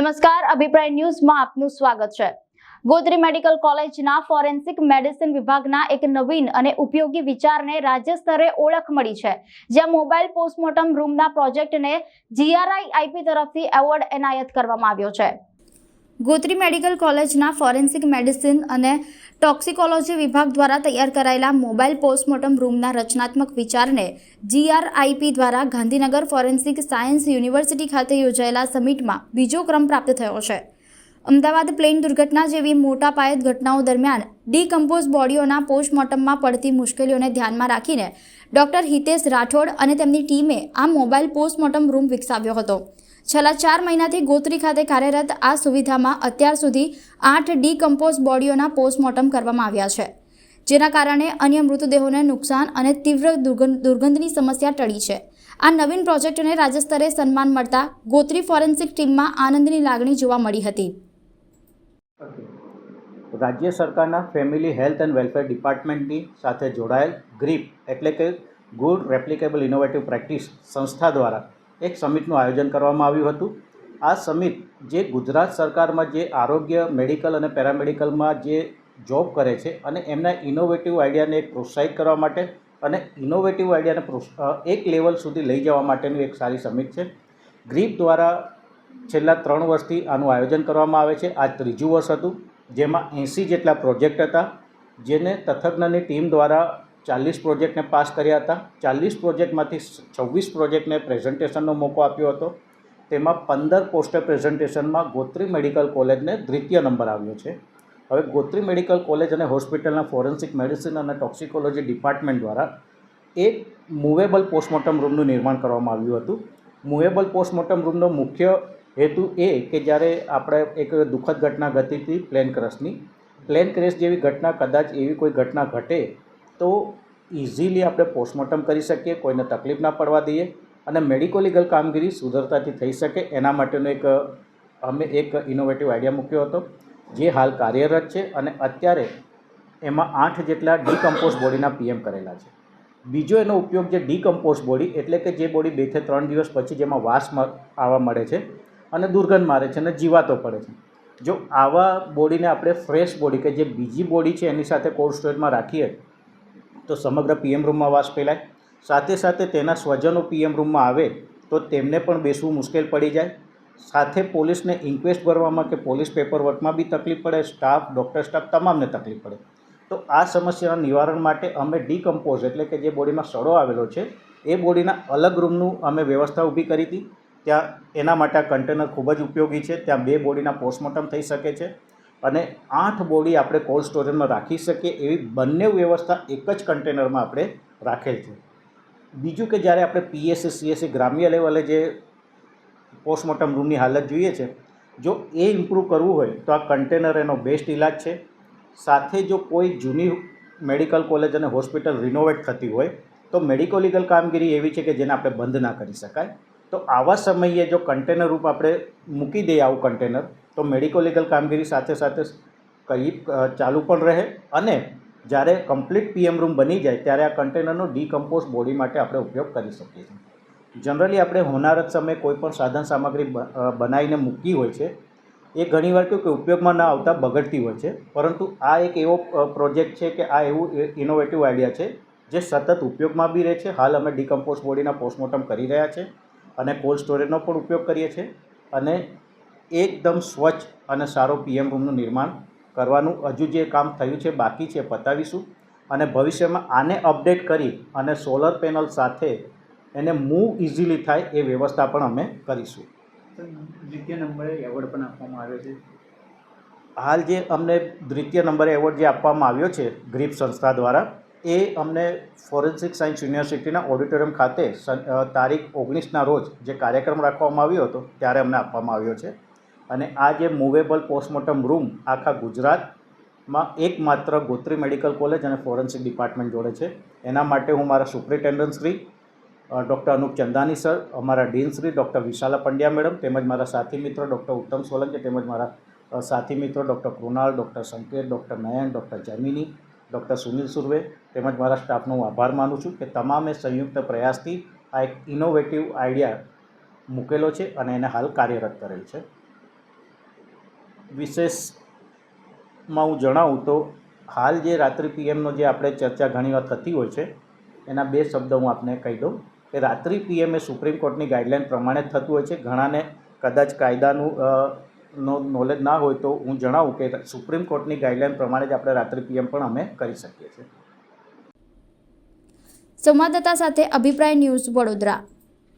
નમસ્કાર, અભિપ્રાય ન્યૂઝમાં આપનું સ્વાગત છે. ગોધરી મેડિકલ કોલેજના ફોરેન્સિક મેડિસિન વિભાગના એક નવીન અને ઉપયોગી વિચારને રાજ્ય સ્તરે ઓળખ મળી છે, જ્યાં મોબાઈલ પોસ્ટમોર્ટમ રૂમના પ્રોજેક્ટને જીઆરઆઈ આઈપી તરફથી એવોર્ડ એનાયત કરવામાં આવ્યો છે. ગોત્રી મેડિકલ કોલેજના ફોરેન્સિક મેડિસિન અને ટોક્સિકોલોજી વિભાગ દ્વારા તૈયાર કરાયેલા મોબાઈલ પોસ્ટમોર્ટમ રૂમના રચનાત્મક વિચારને જીઆરઆઈપી દ્વારા ગાંધીનગર ફોરેન્સિક સાયન્સ યુનિવર્સિટી ખાતે યોજાયેલા સમિટમાં બીજો ક્રમ પ્રાપ્ત થયો છે. અમદાવાદ પ્લેન દુર્ઘટના જેવી મોટા પાયે ઘટનાઓ દરમિયાન ડીકમ્પોઝ બોડીઓના પોસ્ટમોર્ટમમાં પડતી મુશ્કેલીઓને ધ્યાનમાં રાખીને ડોક્ટર હિતેશ રાઠોડ અને તેમની ટીમે આ મોબાઈલ પોસ્ટમોર્ટમ રૂમ વિકસાવ્યો હતો. છેલ્લા ચાર મહિનાથી ગોત્રી ખાતે કાર્યરત આ સુવિધામાં અત્યાર સુધી આઠ ડીકમ્પોઝ બોડીઓના પોસ્ટમોર્ટમ કરવામાં આવ્યા છે, જેના કારણે અન્ય મૃતદેહોને નુકસાન અને તીવ્ર દુર્ગંધની સમસ્યા ટળી છે. આ નવીન પ્રોજેક્ટને રાજ્ય સ્તરે સન્માન મળતા ગોત્રી ફોરેન્સિક ટીમમાં આનંદની લાગણી જોવા મળી હતી. રાજ્ય સરકારના ફેમિલી હેલ્થ એન્ડ વેલફેર ડિપાર્ટમેન્ટની સાથે જોડાયેલ ગ્રીપ એટલે કે ગુડ રેપ્લિકેબલ ઇનોવેટિવ પ્રેક્ટિસ સંસ્થા દ્વારા એક સમિટનું આયોજન કરવામાં આવ્યું હતું. આ સમિટ જે ગુજરાત સરકારમાં જે આરોગ્ય, મેડિકલ અને પેરામેડિકલમાં જે જોબ કરે છે અને એમના ઇનોવેટિવ આઈડિયાને પ્રોત્સાહિત કરવા માટે અને ઇનોવેટિવ આઈડિયાને એક લેવલ સુધી લઈ જવા માટેનું એક સારી સમિટ છે. ગ્રીપ દ્વારા છેલ્લા ત્રણ વર્ષથી આનું આયોજન કરવામાં આવે છે. આ ત્રીજું વર્ષ હતું, જેમાં એંસી જેટલા પ્રોજેક્ટ હતા, જેને તથજ્ઞની ટીમ દ્વારા ચાલીસ પ્રોજેક્ટને પાસ કર્યા હતા. ચાલીસ પ્રોજેક્ટમાંથી છવ્વીસ પ્રોજેક્ટને પ્રેઝન્ટેશનનો મોકો આપ્યો હતો. તેમાં પંદર પોસ્ટર પ્રેઝન્ટેશનમાં ગોત્રી મેડિકલ કોલેજને દ્વિતીય નંબર આવ્યો છે. હવે ગોત્રી મેડિકલ કોલેજ અને હોસ્પિટલના ફોરેન્સિક મેડિસિન અને ટોક્સિકોલોજી ડિપાર્ટમેન્ટ દ્વારા એક મૂવેબલ પોસ્ટમોર્ટમ રૂમનું નિર્માણ કરવામાં આવ્યું હતું. મૂવેબલ પોસ્ટમોર્ટમ રૂમનો મુખ્ય હેતુ એ કે જ્યારે આપણે એક દુઃખદ ઘટના ઘટી હતી, પ્લેન ક્રશની. પ્લેન ક્રેશ જેવી ઘટના કદાચ એવી કોઈ ઘટના ઘટે તો ઇઝીલી આપણે પોસ્ટમોર્ટમ કરી શકીએ, કોઈને તકલીફ ના પડવા દઈએ અને મેડિકો લીગલ કામગીરી સુધરતાથી થઈ શકે એના માટેનો એક, અમે એક ઇનોવેટિવ આઈડિયા મૂક્યો હતો, જે હાલ કાર્યરત છે અને અત્યારે એમાં આઠ જેટલા ડીકમ્પોઝ બોડીના પીએમ કરેલા છે. બીજો એનો ઉપયોગ જે ડીકમ્પોઝ બોડી એટલે કે જે બોડી બેથી ત્રણ દિવસ પછી જેમાં વાસ આવવા મળે છે અને દુર્ગંધ મારે છે અને જીવાતો પડે છે. જો આવા બોડીને આપણે ફ્રેશ બોડી કે જે બીજી બોડી છે એની સાથે કોલ્ડ સ્ટોરેજમાં રાખીએ તો સમગ્ર પીએમ રૂમમાં વાસ ફેલાય. સાથે સાથે તેના સ્વજનો પીએમ રૂમમાં આવે તો તેમને પણ બેસવું મુશ્કેલ પડી જાય. સાથે પોલીસને ઇન્ક્વેસ્ટ ભરવામાં કે પોલીસ પેપર વર્કમાં બી તકલીફ પડે સ્ટાફ ડૉક્ટર સ્ટાફ તમામને તકલીફ પડે. તો આ સમસ્યાના નિવારણ માટે અમે ડીકમ્પોઝ એટલે કે જે બોડીમાં સડો આવેલો છે, એ બોડીના અલગ રૂમનું અમે વ્યવસ્થા ઊભી કરી હતી. ત્યાં એના માટે આ કન્ટેનર ખૂબ જ ઉપયોગી છે. ત્યાં બે બોડીના પોસ્ટમોર્ટમ થઈ શકે છે. અને આઠ બોડી આપણે કોલ્ડ સ્ટોરેજમાં રાખી શકીએ એવી બંને વ્યવસ્થા એક જ કન્ટેનરમાં આપણે રાખેલ છે. બીજું કે જ્યારે આપણે પીએસસી સીએસસી ગ્રામ્ય લેવલે જે પોસ્ટમોર્ટમ રૂમની હાલત જોઈએ છે, જો એ ઇમ્પ્રૂવ કરવું હોય તો આ કન્ટેનર એનો બેસ્ટ ઇલાજ છે. સાથે જો કોઈ જૂની મેડિકલ કોલેજ અને હોસ્પિટલ રિનોવેટ થતી હોય, તો મેડિકો લીગલ કામગીરી એવી છે કે જેને આપણે બંધ ના કરી શકાય. તો આવા સમયે જો કન્ટેનર રૂપ આપણે મૂકી દઈએ આવું કન્ટેનર તો મેડિકો લીગલ કામગીરી સાથે સાથે કઈ ચાલુ પણ રહે અને જ્યારે કમ્પ્લીટ પીએમ રૂમ બની જાય ત્યારે આ કન્ટેનરનો ડીકમ્પોઝ બોડી માટે આપણે ઉપયોગ કરી શકીએ છીએ. જનરલી આપણે હોનારત સમયે કોઈ પણ સાધન સામગ્રી બનાવીને મૂકી હોય છે, એ ઘણીવાર કેવું કે ઉપયોગમાં ન આવતા બગડતી હોય છે, પરંતુ આ એક એવો પ્રોજેક્ટ છે કે આ એવું ઇનોવેટિવ આઈડિયા છે, જે સતત ઉપયોગમાં બી રહે છે. હાલ અમે ડીકમ્પોઝ બોડીના પોસ્ટમોર્ટમ કરી રહ્યા છે અને કોલ્ડ સ્ટોરેજનો પણ ઉપયોગ કરીએ છીએ અને એકદમ સ્વચ્છ અને સારો પીએમ રૂમનું નિર્માણ કરવાનું હજુ જે કામ થયું છે બાકી છે પતાવીશું. અને ભવિષ્યમાં આને અપડેટ કરી અને સોલર પેનલ સાથે એને મૂવ ઇઝીલી થાય એ વ્યવસ્થા પણ અમે કરીશું. દ્વિતીય નંબરે એવોર્ડ પણ આપવામાં આવ્યો છે. હાલ જે અમને દ્વિતીય નંબરે એવોર્ડ જે આપવામાં આવ્યો છે ગ્રીપ સંસ્થા દ્વારા એ અમને ફોરેન્સિક સાયન્સ યુનિવર્સિટીના ઓડિટોરિયમ ખાતે તારીખ ઓગણીસના રોજ જે કાર્યક્રમ રાખવામાં આવ્યો હતો ત્યારે અમને આપવામાં આવ્યો છે. અને આ જે મૂવેબલ પોસ્ટમોર્ટમ રૂમ આખા ગુજરાતમાં એકમાત્ર ગોત્રી મેડિકલ કોલેજ અને ફોરેન્સિક ડિપાર્ટમેન્ટ જોડે છે. એના માટે હું મારા superintendent Shri doctor Anup Chandani sir અમારા ડીનશ્રી ડૉક્ટર વિશાલા પંડ્યા મેડમ તેમજ મારા સાથી મિત્રો ડૉક્ટર ઉત્તમ સોલંકી, તેમજ મારા સાથી મિત્રો doctor Krunal doctor Sanket doctor Nayan doctor Jamini doctor Sunil Surve, તેમજ મારા સ્ટાફનો હું આભાર માનું છું કે તમામે સંયુક્ત પ્રયાસથી આ એક ઇનોવેટિવ આઈડિયા મૂકેલો છે અને એને હાલ કાર્યરત કરેલ છે. વિશેષમાં હું જણાવું તો હાલ જે રાત્રિ પીએમનો જે આપણે ચર્ચા ઘણીવાર થતી હોય છે, એના બે શબ્દ હું આપને કહી દઉં. કે રાત્રિ પીએમ એ સુપ્રીમ કોર્ટની ગાઈડલાઇન પ્રમાણે થતું હોય છે. ઘણાને કદાચ કાયદાનું નો નોલેજ ના હોય તો હું જણાવું કે સુપ્રીમ કોર્ટની ગાઈડલાઇન પ્રમાણે જ આપણે રાત્રિ પીએમ પણ અમે કરી શકીએ છીએ. સંવાદદાતા સાથે અભિપ્રાય ન્યૂઝ વડોદરા.